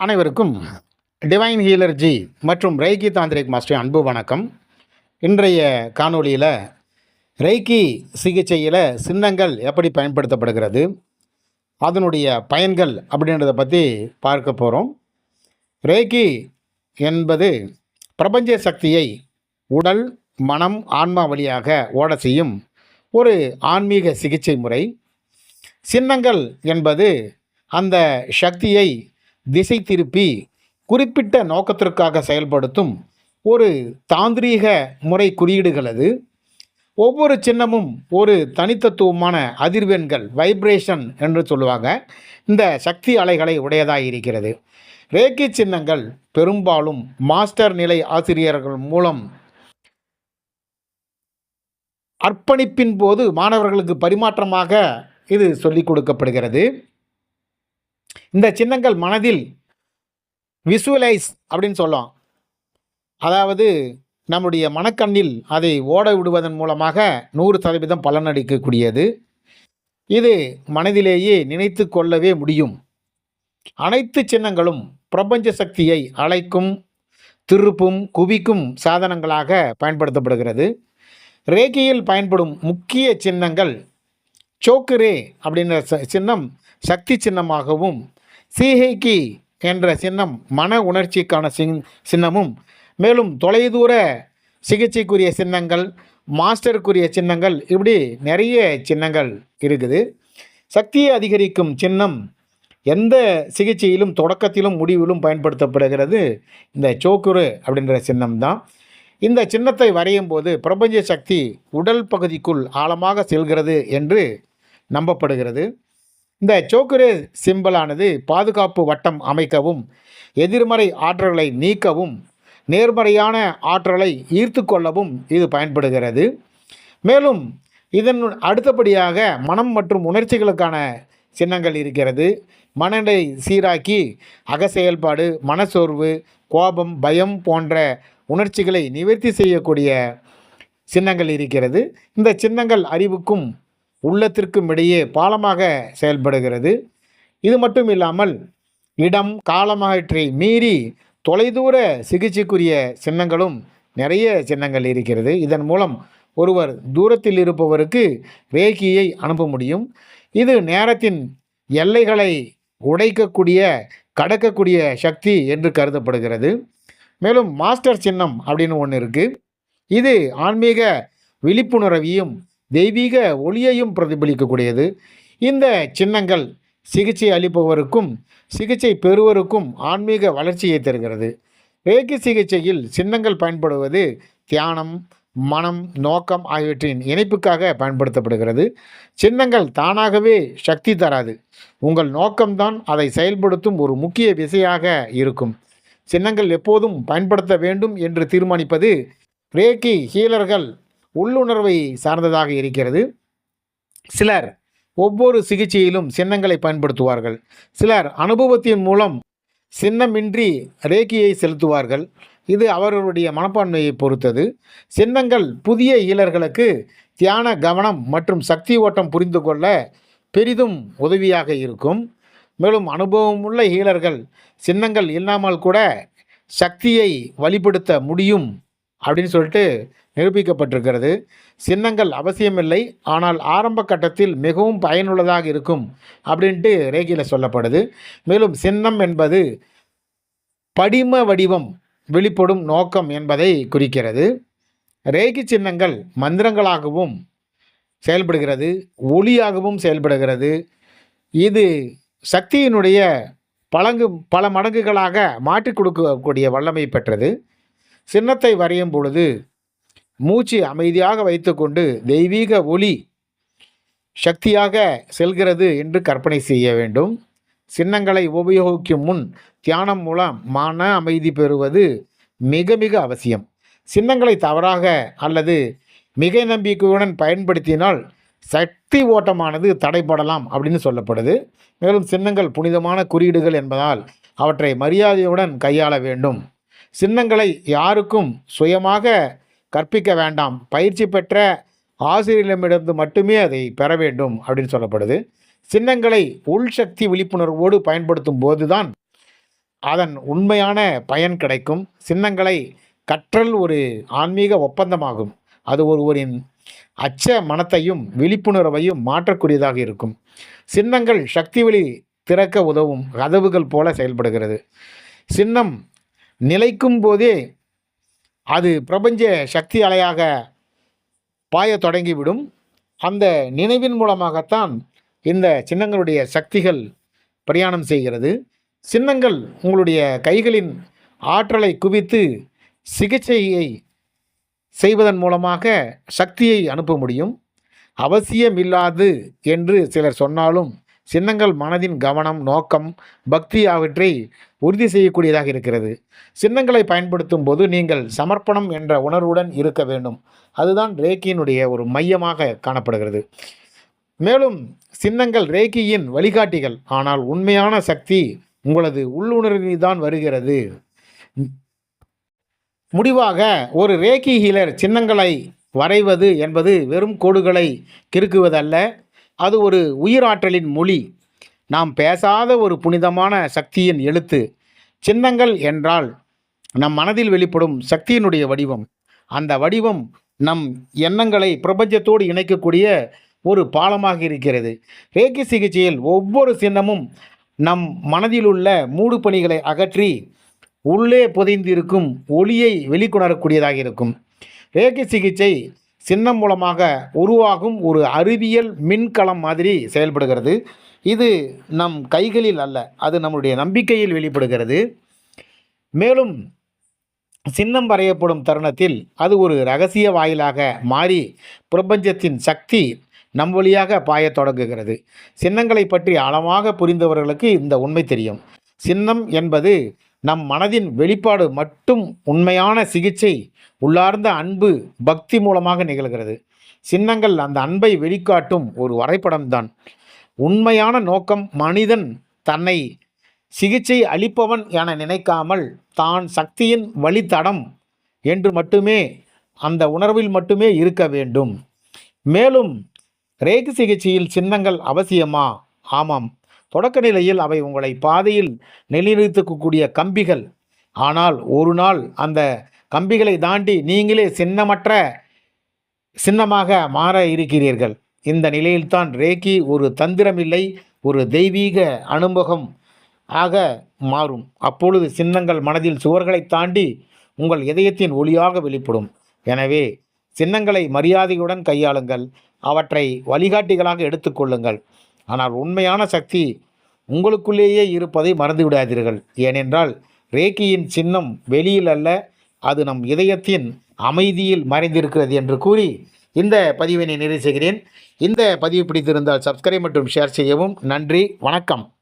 அனைவருக்கும் டிவைன் ஹீலர்ஜி மற்றும் ரைகி தாந்திரிக் மாஸ்டர் அன்பு வணக்கம். இன்றைய காணொளியில் ரைகி சிகிச்சையில் சின்னங்கள் எப்படி பயன்படுத்தப்படுகிறது அதனுடைய பயன்கள் அப்படின்றத பற்றி பார்க்க போகிறோம் ரேக்கி என்பது பிரபஞ்ச சக்தியை உடல் மனம் ஆன்மா வழியாக ஓட செய்யும் ஒரு ஆன்மீக சிகிச்சை முறை. சின்னங்கள் என்பது அந்த சக்தியை திசை திருப்பி குறிப்பிட்ட நோக்கத்திற்காக செயல்படுத்தும் ஒரு தாந்திரீக முறை குறியீடுகள் அது. ஒவ்வொரு சின்னமும் ஒரு தனித்தத்துவமான அதிர்வெண்கள் வைப்ரேஷன் என்று சொல்லுவாங்க. இந்த சக்தி அலைகளை உடையதாக இருக்கிறது. ரேக்கி சின்னங்கள் பெரும்பாலும் மாஸ்டர் நிலை ஆசிரியர்கள் மூலம் அர்ப்பணிப்பின் போது மாணவர்களுக்கு பரிமாற்றமாக இது சொல்லிக் கொடுக்கப்படுகிறது. இந்த சின்னங்கள் மனதில் விசுவலைஸ் அப்படின்னு சொல்லலாம் அதாவது நம்முடைய மனக்கண்ணில் அதை ஓட விடுவதன் மூலமாக நூறு சதவீதம் பலனளிக்கக்கூடியது இது மனதிலேயே நினைத்து கொள்ளவே முடியும். அனைத்து சின்னங்களும் பிரபஞ்ச சக்தியை அழைக்கும் திருப்பும் குவிக்கும் சாதனங்களாக பயன்படுத்தப்படுகிறது. ரேகியில் பயன்படும் முக்கிய சின்னங்கள் சோக்குரே அப்படின்ற சின்னம் சக்தி சின்னமாகவும் சிஹைக்கி என்ற சின்னம் மன உணர்ச்சிக்கான சின் சின்னமும் மேலும் தொலைதூர சிகிச்சைக்குரிய சின்னங்கள் மாஸ்டருக்குரிய சின்னங்கள் இப்படி நிறைய சின்னங்கள் இருக்குது. சக்தியை அதிகரிக்கும் சின்னம் எந்த சிகிச்சையிலும் தொடக்கத்திலும் முடிவிலும் பயன்படுத்தப்படுகிறது. இந்த சோக்குரு அப்படின்ற சின்னம் தான் இந்த சின்னத்தை வரையும் போது பிரபஞ்ச சக்தி உடல் பகுதிக்குள் ஆழமாக செல்கிறது என்று நம்பப்படுகிறது. இந்த சோக்குரே சிம்பலானது பாதுகாப்பு வட்டம் அமைக்கவும் எதிர்மறை ஆற்றல்களை நீக்கவும் நேர்மறையான ஆற்றலை ஈர்த்து கொள்ளவும் இது பயன்படுகிறது. மேலும் இதன் அடுத்தபடியாக மனம் மற்றும் உணர்ச்சிகளுக்கான சின்னங்கள் இருக்கிறது. மனதை சீராக்கி அக செயல்பாடு மனசோர்வு கோபம் பயம் போன்ற உணர்ச்சிகளை நிவர்த்தி செய்யக்கூடிய சின்னங்கள் இருக்கிறது. இந்த சின்னங்கள் அறிவுக்கும் உள்ளத்திற்கும் இடையே பாலமாக செயல்படுகிறது. இது மட்டும் இல்லாமல் இடம் காலமாகற்றை மீறி தொலைதூர சிகிச்சைக்குரிய சின்னங்களும் நிறைய சின்னங்கள் இருக்கிறது. இதன் மூலம் ஒருவர் தூரத்தில் இருப்பவருக்கு ரேக்கியை அனுப்ப முடியும். இது நேரத்தின் எல்லைகளை உடைக்கக்கூடிய கடக்கக்கூடிய சக்தி என்று கருதப்படுகிறது. மேலும் மாஸ்டர் சின்னம் அப்படின்னு ஒன்று இருக்குது இது ஆன்மீக விழிப்புணர்வையும் தெய்வீக ஒளியையும் பிரதிபலிக்கக்கூடியது. இந்த சின்னங்கள் சிகிச்சை அளிப்பவருக்கும் சிகிச்சை பெறுவருக்கும் ஆன்மீக வளர்ச்சியை தருகிறது. ரேக்கி சிகிச்சையில் சின்னங்கள் பயன்படுவது தியானம் மனம் நோக்கம் ஆகியவற்றின் இணைப்புக்காக பயன்படுத்தப்படுகிறது. சின்னங்கள் தானாகவே சக்தி தராது. உங்கள் நோக்கம்தான் அதை செயல்படுத்தும் ஒரு முக்கிய விசையாக இருக்கும். சின்னங்கள் எப்போதும் பயன்படுத்த வேண்டும் என்று தீர்மானிப்பது ரேக்கி ஹீலர்கள் உள்ளுணர்வை சார்ந்ததாக இருக்கிறது. சிலர் ஒவ்வொரு சிகிச்சையிலும் சின்னங்களை பயன்படுத்துவார்கள். சிலர் அனுபவத்தின் மூலம் சின்னமின்றி ரேக்கியை செலுத்துவார்கள். இது அவர்களுடைய மனப்பான்மையை பொறுத்தது. சின்னங்கள் புதிய ஈலர்களுக்கு தியான கவனம் மற்றும் சக்தி ஓட்டம் புரிந்து கொள்ள பெரிதும் உதவியாக இருக்கும். மேலும் அனுபவமுள்ள ஈலர்கள் சின்னங்கள் இல்லாமல் கூட சக்தியை வழிபடுத்த முடியும். அப்படின்னு சொல்லிட்டு நிரூபிக்கப்பட்டிருக்கிறது. சின்னங்கள் அவசியமில்லை ஆனால் ஆரம்ப கட்டத்தில் மிகவும் பயனுள்ளதாக இருக்கும் அப்படின்ட்டு ரேகியில் சொல்லப்படுது. மேலும் சின்னம் என்பது படிம வடிவம் வெளிப்படும் நோக்கம் என்பதை குறிக்கிறது. ரேகி சின்னங்கள் மந்திரங்களாகவும் செயல்படுகிறது ஒளியாகவும் செயல்படுகிறது. இது சக்தியினுடைய பலங்கு பல மடங்குகளாக மாற்றி கொடுக்கக்கூடிய வல்லமை பெற்றது. சின்னத்தை வரையும் பொழுது மூச்சு அமைதியாக வைத்துக்கொண்டு தெய்வீக ஒளி சக்தியாக செல்கிறது என்று கற்பனை செய்ய வேண்டும். சின்னங்களை உபயோகிக்கும் முன் தியானம் மூலம் மன அமைதி பெறுவது மிக மிக அவசியம். சின்னங்களை தவறாக அல்லது மிகை நம்பிக்கையுடன் பயன்படுத்தினால் சக்தி ஓட்டமானது தடைப்படலாம் அப்படின்னு சொல்லப்படுது. மேலும் சின்னங்கள் புனிதமான குறியீடுகள் என்பதால் அவற்றை மரியாதையுடன் கையாள வேண்டும். சின்னங்களை யாருக்கும் சுயமாக கற்பிக்க வேண்டாம். பயிற்சி பெற்ற ஆசிரியரிடமிருந்து மட்டுமே அதை பெற வேண்டும் அப்படின்னு சொல்லப்படுது. சின்னங்களை உள்சக்தி விழிப்புணர்வோடு பயன்படுத்தும் போதுதான் அதன் உண்மையான பயன் கிடைக்கும். சின்னங்களை கற்றல் ஒரு ஆன்மீக ஒப்பந்தமாகும். அது ஒருவரின் அச்ச மனத்தையும் விழிப்புணர்வையும் மாற்றக்கூடியதாக இருக்கும். சின்னங்கள் சக்தி வெளி திறக்க உதவும் கதவுகள் போல செயல்படுகிறது. சின்னம் நிலைக்கும் போதே அது பிரபஞ்ச சக்தி அலையாக பாயத் தொடங்கிவிடும். அந்த நினைவின் மூலமாகத்தான் இந்த சின்னங்களுடைய சக்திகள் பிரயாணம் செய்கிறது. சின்னங்கள் உங்களுடைய கைகளின் ஆற்றலை குவித்து சிகிச்சையை செய்வதன் மூலமாக சக்தியை அனுப்ப முடியும். அவசியமில்லாது என்று சிலர் சொன்னாலும் சின்னங்கள் மனதின் கவனம் நோக்கம் பக்தி ஆகியவற்றை உறுதி செய்யக்கூடியதாக இருக்கிறது. சின்னங்களை பயன்படுத்தும் போது நீங்கள் சமர்ப்பணம் என்ற உணர்வுடன் இருக்க வேண்டும். அதுதான் ரேக்கியினுடைய ஒரு மையமாக காணப்படுகிறது. மேலும் சின்னங்கள் ரேக்கியின் வழிகாட்டிகள். ஆனால் உண்மையான சக்தி உங்களது உள்ளுணர்வில் தான் வருகிறது. முடிவாக ஒரு ரேக்கி ஹீலர் சின்னங்களை வரைவது என்பது வெறும் கோடுகளை கிறுக்குவதல்ல. அது ஒரு உயிராற்றலின் மொழி. நாம் பேசாத ஒரு புனிதமான சக்தியின் எழுத்து. சின்னங்கள் என்றால் நம் மனதில் வெளிப்படும் சக்தியினுடைய வடிவம். அந்த வடிவம் நம் எண்ணங்களை பிரபஞ்சத்தோடு இணைக்கக்கூடிய ஒரு பாலமாக இருக்கிறது. ரேக்கி சிகிச்சையில் ஒவ்வொரு சின்னமும் நம் மனதிலுள்ள மூடு பணிகளை அகற்றி உள்ளே புதைந்திருக்கும் ஒளியை வெளிக்கொணரக்கூடியதாக இருக்கும். ரேக்கி சிகிச்சை சின்னம் மூலமாக உருவாகும் ஒரு அறிவியல் மின்கலம் மாதிரி செயல்படுகிறது. இது நம் கைகளில் அல்ல அது நம்முடைய நம்பிக்கையில் வெளிப்படுகிறது. மேலும் சின்னம் வரையப்படும் தருணத்தில் அது ஒரு ரகசிய வாயிலாக மாறி பிரபஞ்சத்தின் சக்தி நம் வழியாக பாயத் தொடங்குகிறது. சின்னங்களை பற்றி ஆழமாக புரிந்தவர்களுக்கு இந்த உண்மை தெரியும். சின்னம் என்பது நம் மனதின் வெளிப்பாடு மட்டும் உண்மையான சிகிச்சை உள்ளார்ந்த அன்பு பக்தி மூலமாக நிகழ்கிறது. சின்னங்கள் அந்த அன்பை வெளிக்காட்டும் ஒரு வரைபடம்தான். உண்மையான நோக்கம் மனிதன் தன்னை சிகிச்சை அளிப்பவன் என நினைக்காமல் தான் சக்தியின் வழித்தடம் என்று மட்டுமே அந்த உணர்வில் மட்டுமே இருக்க வேண்டும். மேலும் ரேக்கு சிகிச்சையில் சின்னங்கள் அவசியமா? ஆமாம். தொடக்க நிலையில் அவை உங்களை பாதையில் நிலைநிறுத்தக்கூடிய கம்பிகள். ஆனால் ஒரு நாள் அந்த கம்பிகளை தாண்டி நீங்களே சின்னமற்ற சின்னமாக மாற இருக்கிறீர்கள். இந்த நிலையில்தான் ரேக்கி ஒரு தந்திரமில்லை ஒரு தெய்வீக அனுபவம் ஆக மாறும். அப்பொழுது சின்னங்கள் மனதில் சுவர்களை தாண்டி உங்கள் இதயத்தின் ஒளியாக வெளிப்படும். எனவே சின்னங்களை மரியாதையுடன் கையாளுங்கள். அவற்றை வழிகாட்டிகளாக எடுத்துக்கொள்ளுங்கள் ஆனால் உண்மையான சக்தி உங்களுக்குள்ளேயே இருப்பதை மறந்து விடாதீர்கள் ஏனென்றால் ரேக்கியின் சின்னம் வெளியில் அல்ல அது நம் இதயத்தின் அமைதியில் மறைந்திருக்கிறது என்று கூறி இந்த பதிவினை நிறைவு செய்கிறேன். இந்த பதிவு பிடித்திருந்தால் சப்ஸ்கிரைப் மற்றும் ஷேர் செய்யவும். நன்றி வணக்கம்.